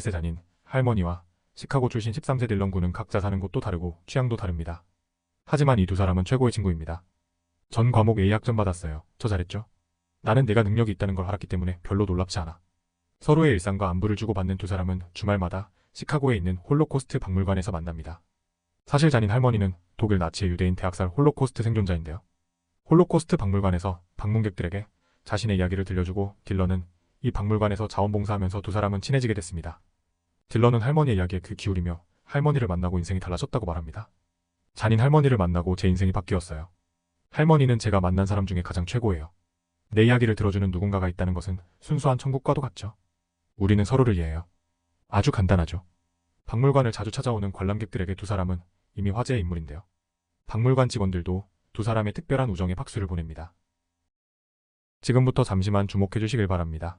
세자닌 할머니와 시카고 출신 13세 딜런 군은 각자 사는 곳도 다르고 취향도 다릅니다. 하지만 이 두 사람은 최고의 친구입니다. 전 과목 A 학점 받았어요. 저 잘했죠? 나는 내가 능력이 있다는 걸 알았기 때문에 별로 놀랍지 않아. 서로의 일상과 안부를 주고받는 두 사람은 주말마다 시카고에 있는 홀로코스트 박물관에서 만납니다. 사실 잔인 할머니는 독일 나치의 유대인 대학살 홀로코스트 생존자인데요. 홀로코스트 박물관에서 방문객들에게 자신의 이야기를 들려주고 딜런은 이 박물관에서 자원봉사하면서 두 사람은 친해지게 됐습니다. 딜런은 할머니의 이야기에 귀 기울이며 할머니를 만나고 인생이 달라졌다고 말합니다. 잔인 할머니를 만나고 제 인생이 바뀌었어요. 할머니는 제가 만난 사람 중에 가장 최고예요. 내 이야기를 들어주는 누군가가 있다는 것은 순수한 천국과도 같죠. 우리는 서로를 이해해요. 아주 간단하죠. 박물관을 자주 찾아오는 관람객들에게 두 사람은 이미 화제의 인물인데요. 박물관 직원들도 두 사람의 특별한 우정에 박수를 보냅니다. 지금부터 잠시만 주목해 주시길 바랍니다.